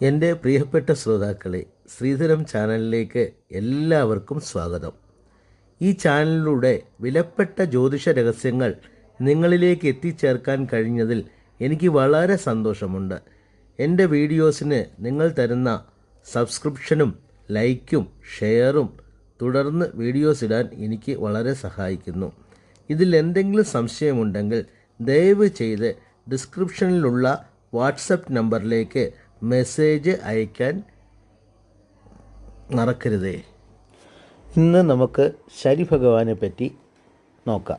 എന്റെ പ്രിയപ്പെട്ട ശ്രോതാക്കളെ ശ്രീധരം ചാനലിലേക്ക് എല്ലാവർക്കും സ്വാഗതം. ഈ ചാനലിലൂടെ വിലപ്പെട്ട ജ്യോതിഷ രഹസ്യങ്ങൾ നിങ്ങളിലേക്ക് എത്തിച്ചേർക്കാൻ കഴിഞ്ഞതിൽ എനിക്ക് വളരെ സന്തോഷമുണ്ട്. എന്റെ വീഡിയോസിന് നിങ്ങൾ തരുന്ന സബ്സ്ക്രിപ്ഷനും ലൈക്കും ഷെയറും തുടർന്ന് വീഡിയോസ് ഇടാൻ എനിക്ക് വളരെ സഹായിക്കുന്നു. ഇതിൽ എന്തെങ്കിലും സംശയമുണ്ടെങ്കിൽ ദയവ് ചെയ്ത് ഡിസ്ക്രിപ്ഷനിലുള്ള വാട്സപ്പ് നമ്പറിലേക്ക് മെസ്സേജ് അയക്കാൻ മറക്കരുതേ ഇന്ന് നമുക്ക് ശനി ഭഗവാനെ പറ്റി നോക്കാം.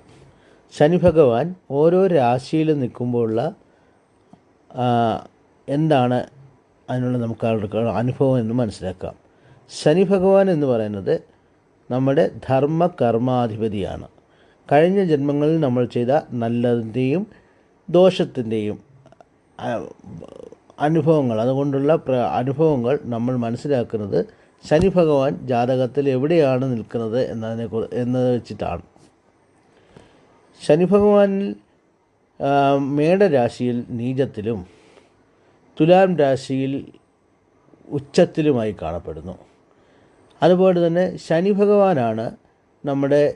ശനി ഭഗവാൻ ഓരോ രാശിയിൽ നിൽക്കുമ്പോഴുള്ള എന്താണ് അതിനുള്ള നമുക്ക് അനുഭവം എന്ന് മനസ്സിലാക്കാം. ശനി ഭഗവാൻ എന്ന് പറയുന്നത് നമ്മുടെ ധർമ്മ കർമാധിപതിയാണ് കഴിഞ്ഞ ജന്മങ്ങളിൽ നമ്മൾ ചെയ്ത നല്ലതിന്റെയും ദോഷത്തിന്റെയും അനുഭവങ്ങൾ. അതുകൊണ്ടുള്ള അനുഭവങ്ങൾ നമ്മൾ മനസ്സിലാക്കുന്നത് ശനി ഭഗവാൻ ജാതകത്തിൽ എവിടെയാണ് നിൽക്കുന്നത് എന്നതിനെ എന്നത് വെച്ചിട്ടാണ്. ശനി ഭഗവാനിൽ മേടരാശിയിൽ നീചത്തിലും തുലാം രാശിയിൽ ഉച്ചത്തിലുമായി കാണപ്പെടുന്നു. അതുപോലെ തന്നെ ശനി ഭഗവാനാണ് നമ്മുടെ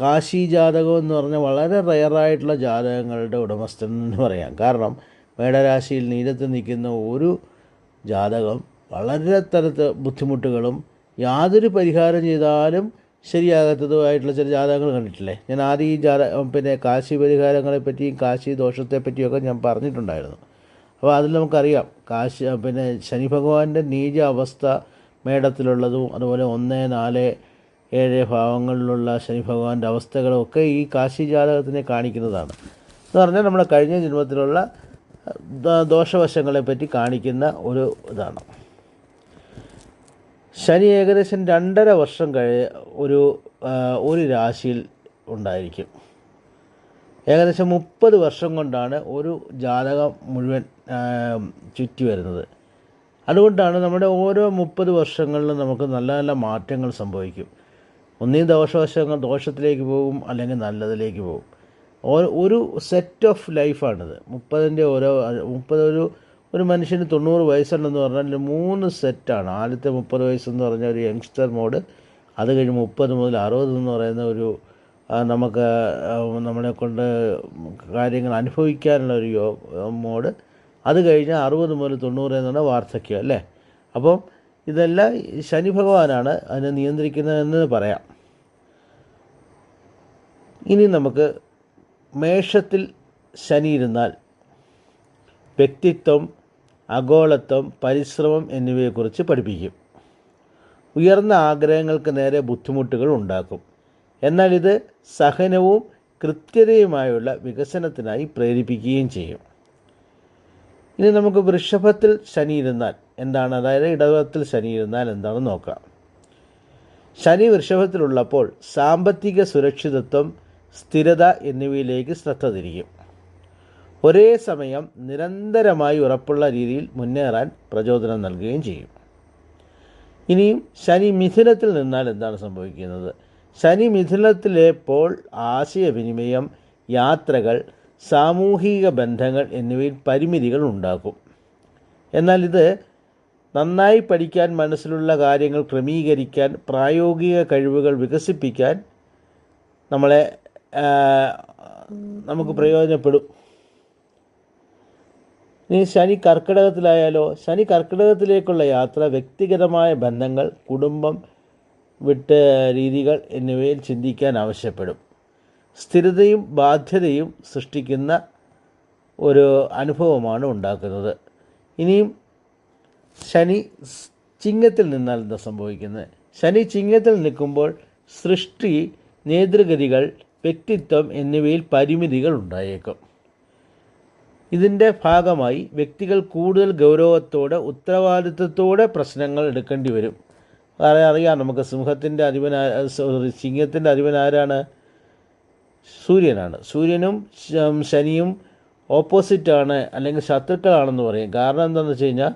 കാശി ജാതകം എന്ന് പറഞ്ഞ വളരെ റയറായിട്ടുള്ള ജാതകങ്ങളുടെ ഉടമസ്ഥൻ എന്ന് പറയാം. കാരണം മേടരാശിയിൽ നീലത്ത് നിൽക്കുന്ന ഒരു ജാതകം വളരെ തരത്ത് ബുദ്ധിമുട്ടുകളും യാതൊരു പരിഹാരം ചെയ്താലും ശരിയാകാത്തതുമായിട്ടുള്ള ചില ജാതകങ്ങൾ കണ്ടിട്ടില്ലേ? ഞാൻ ആദ്യം ഈ ജാത പിന്നെ കാശി പരിഹാരങ്ങളെ പറ്റിയും കാശി ദോഷത്തെ പറ്റിയൊക്കെ ഞാൻ പറഞ്ഞിട്ടുണ്ടായിരുന്നു. അപ്പോൾ അതിൽ നമുക്കറിയാം കാശി പിന്നെ ശനി ഭഗവാന്റെ നീച അവസ്ഥ മേടത്തിലുള്ളതും അതുപോലെ ഒന്ന് നാല് ഏഴ് ഭാവങ്ങളിലുള്ള ശനി ഭഗവാന്റെ അവസ്ഥകളൊക്കെ ഈ കാശി ജാതകത്തിനെ കാണിക്കുന്നതാണ്. എന്ന് പറഞ്ഞാൽ നമ്മുടെ കഴിഞ്ഞ ജന്മത്തിലുള്ള ദ- ദോഷവശങ്ങളെ പറ്റി കാണിക്കുന്ന ഒരു ഇതാണ്. ശനി ഏകദേശം രണ്ടര വർഷം കഴി ഒരു ഒരു രാശിയിൽ ഉണ്ടായിരിക്കും. ഏകദേശം മുപ്പത് വർഷം കൊണ്ടാണ് ഒരു ജാതകം മുഴുവൻ ചുറ്റി വരുന്നത്. അതുകൊണ്ടാണ് നമ്മുടെ ഓരോ മുപ്പത് വർഷങ്ങളിലും നമുക്ക് നല്ല നല്ല മാറ്റങ്ങൾ സംഭവിക്കും. ഒന്നീ ദോഷവശങ്ങൾ ദോഷത്തിലേക്ക് പോകും അല്ലെങ്കിൽ നല്ലതിലേക്ക് പോകും. ഒരു സെറ്റ് ഓഫ് ലൈഫാണിത് മുപ്പതിന്റെ ഓരോ മുപ്പത് ഒരു ഒരു മനുഷ്യന് തൊണ്ണൂറ് വയസ്സുണ്ടെന്ന് പറഞ്ഞാൽ മൂന്ന് സെറ്റാണ് ആദ്യത്തെ മുപ്പത് വയസ്സെന്ന് പറഞ്ഞ ഒരു യങ്സ്റ്റർ മോഡ് അത് കഴിഞ്ഞ് മുപ്പത് മുതൽ അറുപത് എന്ന് പറയുന്ന ഒരു നമുക്ക് നമ്മളെ കൊണ്ട് കാര്യങ്ങൾ അനുഭവിക്കാനുള്ള ഒരു യോ മോഡ് അത് കഴിഞ്ഞ് അറുപത് മുതൽ തൊണ്ണൂറ് എന്നുള്ള വാർദ്ധക്യം അല്ലേ? അപ്പം ഇതെല്ലാം ശനി ഭഗവാനാണ് അതിനെ നിയന്ത്രിക്കുന്നതെന്ന് പറയാം. ഇനി നമുക്ക് മേഷത്തിൽ ശനി ഇരുന്നാൽ വ്യക്തിത്വം അഗോളത്വം പരിശ്രമം എന്നിവയെക്കുറിച്ച് പഠിപ്പിക്കും. ഉയർന്ന ആഗ്രഹങ്ങൾക്ക് നേരെ ബുദ്ധിമുട്ടുകൾ ഉണ്ടാക്കും. എന്നാൽ ഇത് സഹനവും കൃത്യതയുമായുള്ള വികസനത്തിനായി പ്രേരിപ്പിക്കുകയും ചെയ്യും. ഇനി നമുക്ക് വൃഷഭത്തിൽ ശനി ഇരുന്നാൽ എന്താണ്? അതായത് ഇടവത്തിൽ ശനി ഇരുന്നാൽ എന്താണെന്ന് നോക്കാം. ശനി വൃഷഭത്തിലുള്ളപ്പോൾ സാമ്പത്തിക സുരക്ഷിതത്വം സ്ഥിരത എന്നിവയിലേക്ക് ശ്രദ്ധ തിരിക്കും. ഒരേ സമയം നിരന്തരമായി ഉറപ്പുള്ള രീതിയിൽ മുന്നേറാൻ പ്രചോദനം നൽകുകയും ചെയ്യും. ഇനിയും ശനി മിഥുനത്തിൽ നിന്നാൽ എന്താണ് സംഭവിക്കുന്നത്? ശനി മിഥുനത്തിലേപ്പോൾ ആശയവിനിമയം യാത്രകൾ സാമൂഹിക ബന്ധങ്ങൾ എന്നിവയിൽ പരിമിതികൾ ഉണ്ടാക്കും. എന്നാൽ ഇത് നന്നായി പഠിക്കാൻ മനസ്സിലുള്ള കാര്യങ്ങൾ ക്രമീകരിക്കാൻ പ്രായോഗിക കഴിവുകൾ വികസിപ്പിക്കാൻ നമ്മളെ നമുക്ക് പ്രയോജനപ്പെടും. ഇനി ശനി കർക്കിടകത്തിലായാലോ ശനി കർക്കിടകത്തിലേക്കുള്ള യാത്ര വ്യക്തിഗതമായ ബന്ധങ്ങൾ കുടുംബം വിട്ട രീതികൾ എന്നിവയിൽ ചിന്തിക്കാൻ ആവശ്യപ്പെടും. സ്ഥിരതയും ബാധ്യതയും സൃഷ്ടിക്കുന്ന ഒരു അനുഭവമാണ് ഉണ്ടാക്കുന്നത്. ഇനിയും ശനി ചിങ്ങത്തിൽ നിന്നാൽ എന്താ സംഭവിക്കുന്നത്? ശനി ചിങ്ങത്തിൽ നിൽക്കുമ്പോൾ സൃഷ്ടി നേതൃഗതികൾ വ്യക്തിത്വം എന്നിവയിൽ പരിമിതികൾ ഉണ്ടായേക്കും. ഇതിന്റെ ഭാഗമായി വ്യക്തികൾ കൂടുതൽ ഗൗരവത്തോടെ ഉത്തരവാദിത്വത്തോടെ പ്രശ്നങ്ങൾ എടുക്കേണ്ടി വരും. അറിയാം നമുക്ക് സിംഹത്തിന്റെ അധിപൻ സോറി സിംഹത്തിന്റെ അധിപൻ ആരാണ് സൂര്യനാണ്. സൂര്യനും ശനിയും ഓപ്പോസിറ്റാണ് അല്ലെങ്കിൽ ശത്രുക്കളാണെന്ന് പറയും. കാരണം എന്താണെന്ന് വെച്ച് കഴിഞ്ഞാൽ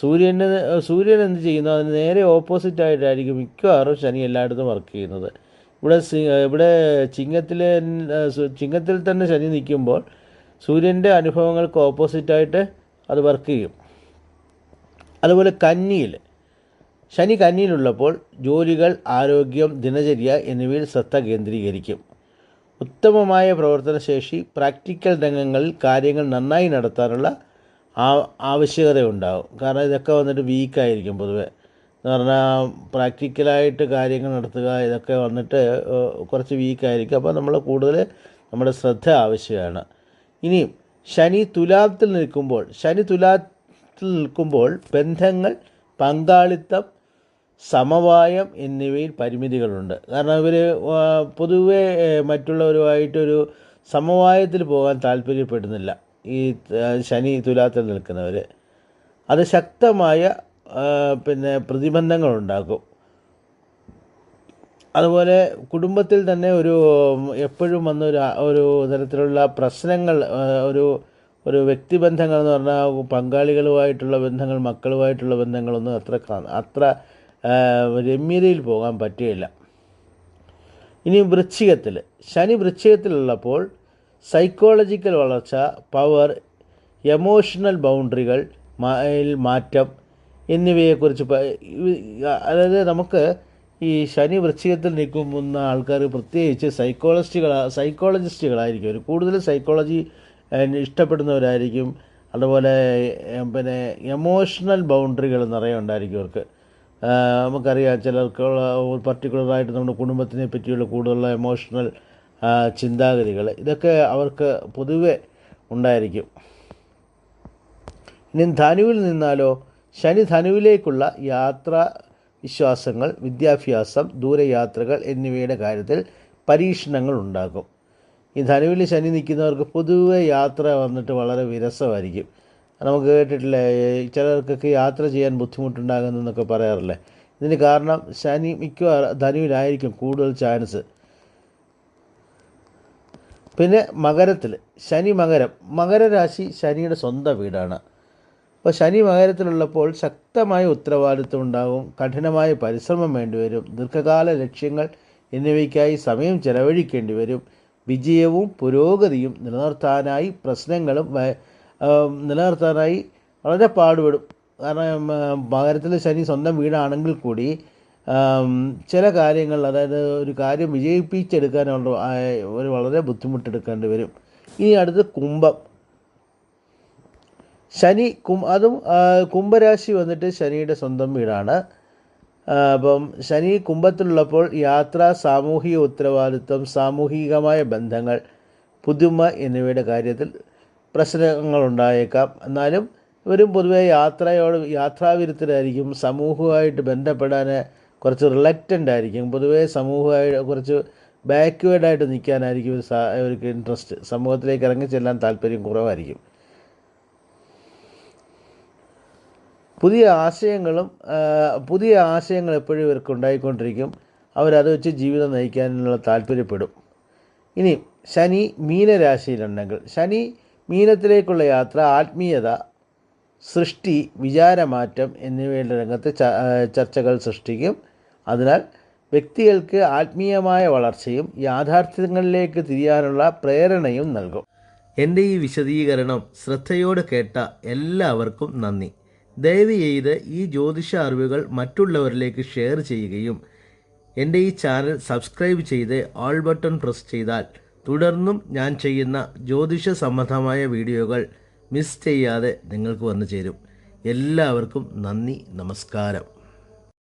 സൂര്യന് സൂര്യൻ എന്ത് ചെയ്യുന്നു? അതിന് നേരെ ഓപ്പോസിറ്റായിട്ടായിരിക്കും മിക്കവാറും ശനി എല്ലായിടത്തും വർക്ക് ചെയ്യുന്നത്. ഇവിടെ ഇവിടെ ചിങ്ങത്തിലെ ചിങ്ങത്തിൽ തന്നെ ശനി നിൽക്കുമ്പോൾ സൂര്യന്റെ അനുഭവങ്ങൾക്ക് ഓപ്പോസിറ്റായിട്ട് അത് വർക്ക് ചെയ്യും. അതുപോലെ കന്നിയിൽ ശനി കന്നിയിലുള്ളപ്പോൾ ജോലികൾ ആരോഗ്യം ദിനചര്യ എന്നിവയിൽ ശ്രദ്ധ കേന്ദ്രീകരിക്കും. ഉത്തമമായ പ്രവർത്തനശേഷി പ്രാക്ടിക്കൽ രംഗങ്ങളിൽ കാര്യങ്ങൾ നന്നായി നടത്താനുള്ള ആവശ്യകത ഉണ്ടാകും കാരണം ഇതൊക്കെ വന്നിട്ട് വീക്കായിരിക്കും പൊതുവെ. എന്ന് പറഞ്ഞാൽ പ്രാക്ടിക്കലായിട്ട് കാര്യങ്ങൾ നടത്തുക ഇതൊക്കെ വന്നിട്ട് കുറച്ച് വീക്കായിരിക്കും. അപ്പോൾ നമ്മൾ കൂടുതൽ നമ്മുടെ ശ്രദ്ധ ആവശ്യമാണ്. ഇനി ശനി തുലാത്തിൽ നിൽക്കുമ്പോൾ ശനി തുലാത്തിൽ നിൽക്കുമ്പോൾ ബന്ധങ്ങൾ പങ്കാളിത്തം സമവായം എന്നിവയിൽ പരിമിതികളുണ്ട്. കാരണം ഇവർ പൊതുവെ മറ്റുള്ളവരുമായിട്ടൊരു സമവായത്തിൽ പോകാൻ താല്പര്യപ്പെടുന്നില്ല ഈ ശനി തുലാത്തിൽ നിൽക്കുന്നവർ അത് ശക്തമായ ആ, പ്രതിബന്ധങ്ങൾ ഉണ്ടാക്കും അതുപോലെ കുടുംബത്തിൽ തന്നെ ഒരു എപ്പോഴും വന്ന ഒരു തരത്തിലുള്ള പ്രശ്നങ്ങൾ ഒരു ഒരു വ്യക്തിബന്ധങ്ങൾ എന്ന് പറഞ്ഞാൽ പങ്കാളികളുമായിട്ടുള്ള ബന്ധങ്ങൾ മക്കളുമായിട്ടുള്ള ബന്ധങ്ങളൊന്നും അത്ര അത്ര രമ്യതയിൽ പോകാൻ പറ്റുകയില്ല ഇനി വൃശ്ചികത്തിൽ ശനി വൃശ്ചികത്തിലുള്ളപ്പോൾ സൈക്കോളജിക്കൽ വളർച്ച പവർ എമോഷണൽ ബൗണ്ടറികൾ മാറ്റം എന്നിവയെക്കുറിച്ച് അതായത് നമുക്ക് ഈ ശനി വൃശ്ചികത്തിൽ നിൽക്കുന്ന ആൾക്കാർ പ്രത്യേകിച്ച് സൈക്കോളജിസ്റ്റുകൾ സൈക്കോളജിസ്റ്റുകളായിരിക്കും അവർ കൂടുതൽ സൈക്കോളജി ഇഷ്ടപ്പെടുന്നവരായിരിക്കും. അതുപോലെ പിന്നെ എമോഷണൽ ബൗണ്ടറികൾ നിറയെ ഉണ്ടായിരിക്കും അവർക്ക് നമുക്കറിയാം ചിലർക്കുള്ള പർട്ടിക്കുലറായിട്ട് നമ്മുടെ കുടുംബത്തിനെ പറ്റിയുള്ള കൂടുതലുള്ള എമോഷണൽ ചിന്താഗതികൾ. ഇതൊക്കെ അവർക്ക് പൊതുവെ ഉണ്ടായിരിക്കും. ഇനി ധനുവിൽ നിന്നാലോ ശനി ധനുവിലേക്കുള്ള യാത്രാ വിശ്വാസങ്ങൾ വിദ്യാഭ്യാസം ദൂരയാത്രകൾ എന്നിവയുടെ കാര്യത്തിൽ പരീക്ഷണങ്ങൾ ഉണ്ടാകും. ഈ ധനുവിൽ ശനി നിൽക്കുന്നവർക്ക് പൊതുവെ യാത്ര വന്നിട്ട് വളരെ വിരസമായിരിക്കും. നമുക്ക് കേട്ടിട്ടില്ലേ ചിലർക്കൊക്കെ യാത്ര ചെയ്യാൻ ബുദ്ധിമുട്ടുണ്ടാകുന്നെന്നൊക്കെ പറയാറില്ലേ? ഇതിന് കാരണം ശനി മിക്കവാറും ധനുവിലായിരിക്കും കൂടുതൽ ചാൻസ്. പിന്നെ മകരത്തിൽ ശനി മകരം. മകരരാശി ശനിയുടെ സ്വന്തം വീടാണ്. അപ്പോൾ ശനി മകരത്തിലുള്ളപ്പോൾ ശക്തമായ ഉത്തരവാദിത്വം ഉണ്ടാകും. കഠിനമായ പരിശ്രമം വേണ്ടിവരും ദീർഘകാല ലക്ഷ്യങ്ങൾ എന്നിവയ്ക്കായി സമയം ചെലവഴിക്കേണ്ടി വരും. വിജയവും പുരോഗതിയും നിലനിർത്താനായി പ്രശ്നങ്ങളും നിലനിർത്താനായി വളരെ പാടുപെടും. കാരണം മകരത്തിൽ ശനി സ്വന്തം വീടാണെങ്കിൽ കൂടി ചില കാര്യങ്ങൾ അതായത് ഒരു കാര്യം വിജയിപ്പിച്ചെടുക്കാനുള്ള വളരെ ബുദ്ധിമുട്ടെടുക്കേണ്ടി വരും. ഇനി അടുത്ത് കുംഭം. ശനി കും അതും കുംഭരാശി വന്നിട്ട് ശനിയുടെ സ്വന്തം വീടാണ്. അപ്പം ശനി കുംഭത്തിലുള്ളപ്പോൾ യാത്ര സാമൂഹിക ഉത്തരവാദിത്വം സാമൂഹികമായ ബന്ധങ്ങൾ പുതുമ എന്നിവയുടെ കാര്യത്തിൽ പ്രശ്നങ്ങളുണ്ടായേക്കാം. എന്നാലും ഇവരും പൊതുവെ യാത്രയോട് യാത്രാവിരുദ്ധരായിരിക്കും സമൂഹമായിട്ട് ബന്ധപ്പെടാൻ കുറച്ച് റിലക്റ്റന്റ് ആയിരിക്കും. പൊതുവേ സമൂഹമായി കുറച്ച് ബാക്ക്വേഡായിട്ട് നിൽക്കാനായിരിക്കും ഒരു അവർക്ക് ഇൻട്രസ്റ്റ് സമൂഹത്തിലേക്ക് ഇറങ്ങി ചെല്ലാൻ താല്പര്യം കുറവായിരിക്കും. പുതിയ ആശയങ്ങളും പുതിയ ആശയങ്ങൾ എപ്പോഴും ഇവർക്ക് ഉണ്ടായിക്കൊണ്ടിരിക്കും. അവരത് വെച്ച് ജീവിതം നയിക്കാനുള്ള താല്പര്യപ്പെടും. ഇനി ശനി മീനരാശിയിലുണ്ടെങ്കിൽ ശനി മീനത്തിലേക്കുള്ള യാത്ര ആത്മീയത സൃഷ്ടി വിചാരമാറ്റം എന്നിവയുടെ രംഗത്ത് ചർച്ചകൾ സൃഷ്ടിക്കും. അതിനാൽ വ്യക്തികൾക്ക് ആത്മീയമായ വളർച്ചയും യാഥാർത്ഥ്യങ്ങളിലേക്ക് തിരിയാനുള്ള പ്രേരണയും നൽകും. എന്റെ ഈ വിശദീകരണം ശ്രദ്ധയോടെ കേട്ട എല്ലാവർക്കും നന്ദി. ദയവ് ചെയ്ത് ഈ ജ്യോതിഷ അറിവുകൾ മറ്റുള്ളവരിലേക്ക് ഷെയർ ചെയ്യുകയും എന്റെ ഈ ചാനൽ സബ്സ്ക്രൈബ് ചെയ്ത് ഓൾ ബട്ടൺ പ്രസ് ചെയ്താൽ തുടർന്നും ഞാൻ ചെയ്യുന്ന ജ്യോതിഷ സംബന്ധമായ വീഡിയോകൾ മിസ് ചെയ്യാതെ നിങ്ങൾക്ക് വന്നു ചേരും. എല്ലാവർക്കും നന്ദി നമസ്കാരം.